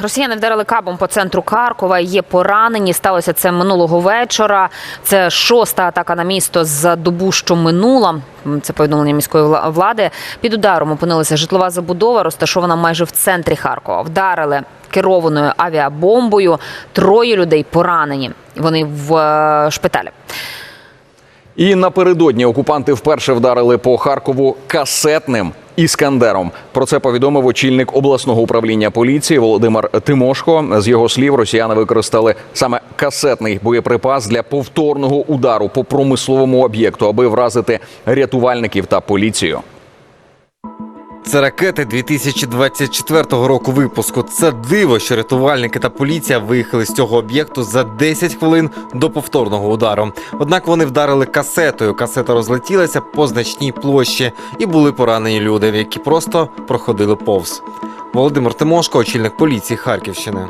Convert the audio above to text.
Росіяни вдарили кабом по центру Харкова. Є поранені. Сталося це минулого вечора. Це шоста атака на місто за добу, що минула. Це повідомлення міської влади. Під ударом опинилася житлова забудова, розташована майже в центрі Харкова. Вдарили керованою авіабомбою. Троє людей поранені. Вони в е, шпиталі. І напередодні окупанти вперше вдарили по Харкову касетним іскандером. Про це повідомив очільник обласного управління поліції Володимир Тимошко. З його слів, росіяни використали саме касетний боєприпас для повторного удару по промисловому об'єкту, аби вразити рятувальників та поліцію. Це ракети 2024 року випуску. Це диво, що рятувальники та поліція виїхали з цього об'єкту за 10 хвилин до повторного удару. Однак вони вдарили касетою. Касета розлетілася по значній площі, і були поранені люди, які просто проходили повз. Володимир Тимошко, очільник поліції Харківщини.